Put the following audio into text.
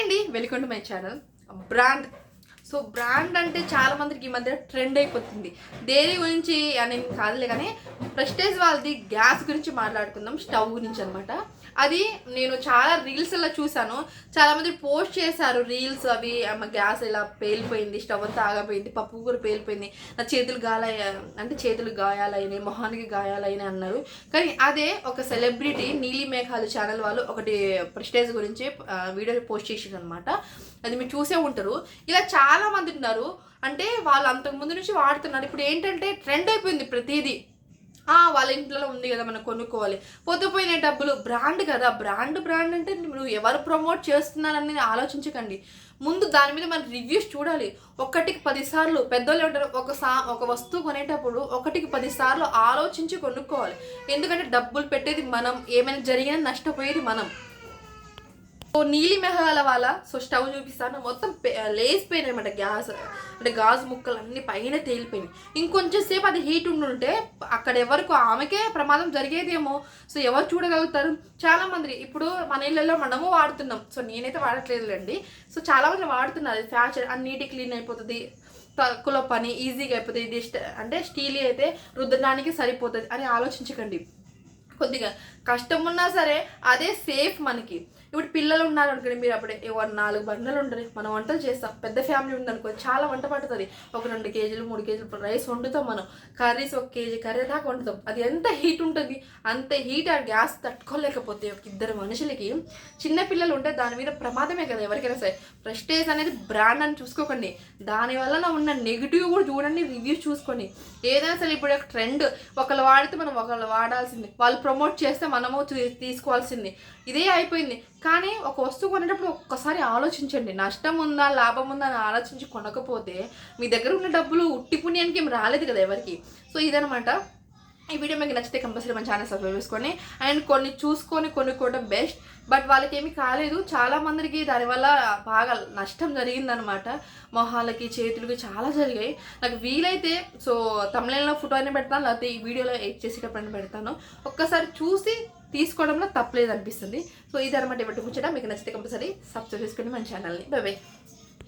అండి welcome to my channel. Brand so brand అంటే చాలా మందికి ఈ మధ్య ట్రెండ్ అయిపోతుంది. దేని గురించి అని కాదులే కానీ ప్రెస్టేజ్ వాళ్ళది గ్యాస్ గురించి మాట్లాడుకుందాం స్టవ్ గురించి అనమాట అది నేను చాలా రీల్స్ అలా చూసాను చాలా మంది పోస్ట్ చేశారు రీల్స్ అవి అమ్మ గ్యాస్ ఇలా పేలిపోయింది స్టవ్ అంతా ఆగపోయింది పప్పు కూర పేలిపోయింది నా చేతులు గాయాల అంటే చేతులు గాయాలైనాయి మొహానికి గాయాలైనాయి అన్నారు. కానీ అదే ఒక సెలబ్రిటీ నీలి మేఘాలు ఛానల్ వాళ్ళు ఒకటి ప్రెస్టేజ్ గురించి వీడియో పోస్ట్ చేసింది అనమాట అది మీరు చూసే ఉంటారు. ఇలా చాలా చాలా మంది ఉన్నారు. అంటే వాళ్ళు అంతకు ముందు నుంచి వాడుతున్నారు. ఇప్పుడు ఏంటంటే ట్రెండ్ అయిపోయింది ప్రతిదీ. వాళ్ళ ఇంట్లో ఉంది కదా మనం కొనుక్కోవాలి. పొద్దుపోయిన డబ్బులు. బ్రాండ్ కదా. బ్రాండ్ బ్రాండ్ అంటే నువ్వు ఎవరు ప్రమోట్ చేస్తున్నారని ఆలోచించకండి. ముందు దాని మీద మన రివ్యూస్ చూడాలి. ఒకటికి పదిసార్లు పెద్దోళ్ళు ఉంటారు ఒక సా ఒక వస్తువు కొనేటప్పుడు ఒకటికి పదిసార్లు ఆలోచించి కొనుక్కోవాలి. ఎందుకంటే డబ్బులు పెట్టేది మనం. ఏమైనా జరిగినా నష్టపోయేది మనం. సో నీలి మెహాల వాళ్ళ సో స్టవ్ చూపిస్తాను. మొత్తం పే- లేసిపోయినాయి అనమాట గ్యాస్ అంటే గాజు ముక్కలు అన్ని పైన తేలిపోయినాయి. ఇంకొంచెం సేపు అది హీట్ ఉండుంటే అక్కడ ఎవరికి ఆమెకే ప్రమాదం జరిగేదేమో. సో ఎవరు చూడగలుగుతారు? చాలా మంది. ఇప్పుడు మన ఇళ్ళల్లో మనము వాడుతున్నాం. సో నేనైతే వాడట్లేదులేండి. సో చాలా మంది వాడుతున్నారు. ఫ్యాషన్ అన్నిటి క్లీన్ అయిపోతుంది. తక్కువ పని ఈజీగా అయిపోతుంది. ఇది అంటే స్టీల్ అయితే రుద్దడానికి సరిపోతుంది. అని ఆలోచించకండి. కొద్దిగా కష్టం ఉన్నా సరే అదే సేఫ్ మనకి. ఇప్పుడు పిల్లలు ఉన్నారు అనుకోండి మీరు అప్పుడే ఒక నాలుగు బండలు ఉంటాయి మనం వంటలు చేస్తాం పెద్ద ఫ్యామిలీ ఉందనుకో చాలా వంట పడుతుంది ఒక రెండు కేజీలు మూడు కేజీలు రైస్ వండుతాం మనం. కర్రీస్ ఒక కేజీ కర్రీ దాకా వండుతాం. అది ఎంత హీట్ ఉంటుంది అంత హీట్ ఆ గ్యాస్ తట్టుకోలేకపోతే ఒక ఇద్దరు మనుషులకి చిన్న పిల్లలు ఉంటే దాని మీద ప్రమాదమే కదా ఎవరికైనా సరే. ప్రెస్టేజ్ అనేది బ్రాండ్ అని చూసుకోకండి. దానివల్ల ఉన్న నెగిటివ్ కూడా చూడండి రివ్యూ చూసుకోండి. ఏదైనా సరే ఇప్పుడు ఒక ట్రెండ్ ఒకళ్ళు వాడితే మనం ఒకళ్ళు వాడాల్సింది. వాళ్ళు ప్రమోట్ చేస్తే మనము తీసుకోవాల్సింది. ఇదే అయిపోయింది. కానీ ఒక వస్తువు కొనేటప్పుడు ఒక్కసారి ఆలోచించండి. నష్టం ఉందా లాభం ఉందా అని ఆలోచించి కొనకపోతే మీ దగ్గర ఉన్న డబ్బులు ఉట్టి పుణ్యానికి ఏం రాలేదు కదా ఎవరికి. సో ఇదనమాట ఈ వీడియో మీకు నచ్చితే కంపల్సరీ మన ఛానల్ సబ్స్క్రైబ్ చేసుకొని అండ్ కొన్ని చూసుకొని కొనుక్కోవడం బెస్ట్. బట్ వాళ్ళకి ఏమీ కాలేదు. చాలా మందికి దానివల్ల బాగా నష్టం జరిగిందనమాట మొహాలకి చేతులకి చాలా జరిగాయి. నాకు వీలైతే సో తమిళంలో ఫోటో అయినా పెడతాను. లేకపోతే ఈ వీడియోలో ఎడిట్ చేసేటప్పుడు పెడతాను. ఒక్కసారి చూసి తీసుకోవడంలో తప్పలేదు అనిపిస్తుంది. సో ఇది అనమాట ఇవ్వటం కూర్చోడం మీకు నచ్చితే కంపల్సరీ సబ్స్క్రైబ్ చేసుకోండి మన ఛానల్ని బై బై